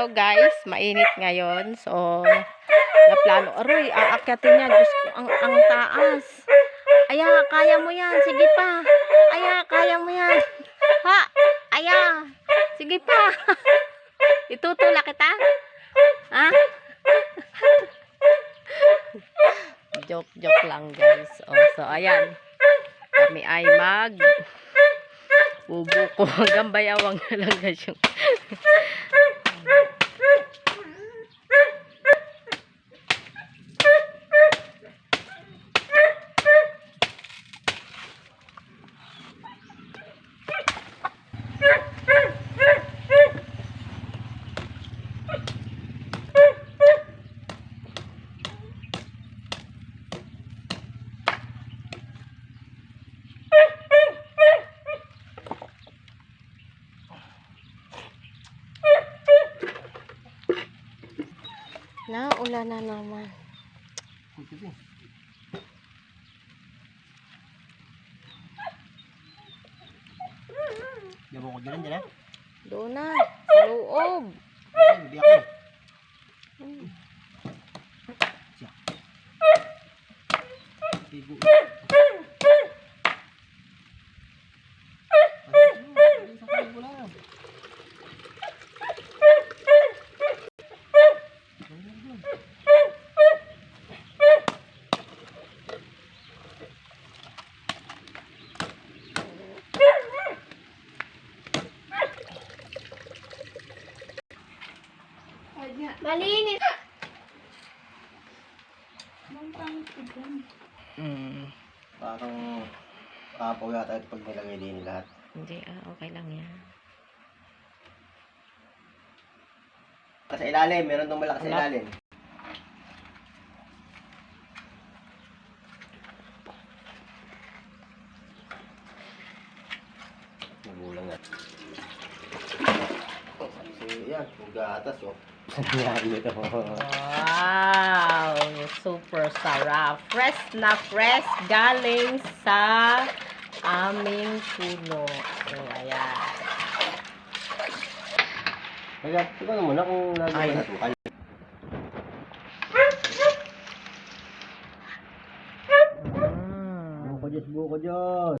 oh guys, mainit ngayon. So, naplano. Aroy, aakyatin niya. Ko, ang, ang taas. Aya, kaya mo yan. Sige pa. Aya, kaya mo yan. Ha? Aya. Sige pa. Itutulak kita. Ha? joke, joke lang guys. Oh, so, ayan. Kami ay mag bubo ko. Hanggang bayawang na lang guys yung Naulan na naman. Diyan mo ko dyan, dyan, Doon na. Sa loob. Ayan, biyak ko. Siya. Tigo. Ay, sa kayo ko lang. Malinis. Mm. Parang kapaw yata ito pag nilagay din lahat. Hindi, ah, okay lang yan. Sa ilalim, meron nung malakas sa ilalim. Nagulang nga. Kasi yan, gatas oh. Wow! Super sarap. Fresh na fresh galing sa aming puno. So, ayan. Kaya, ikaw na muna kung nagawin na tukal. Mm. Buko Diyos, buko Diyos.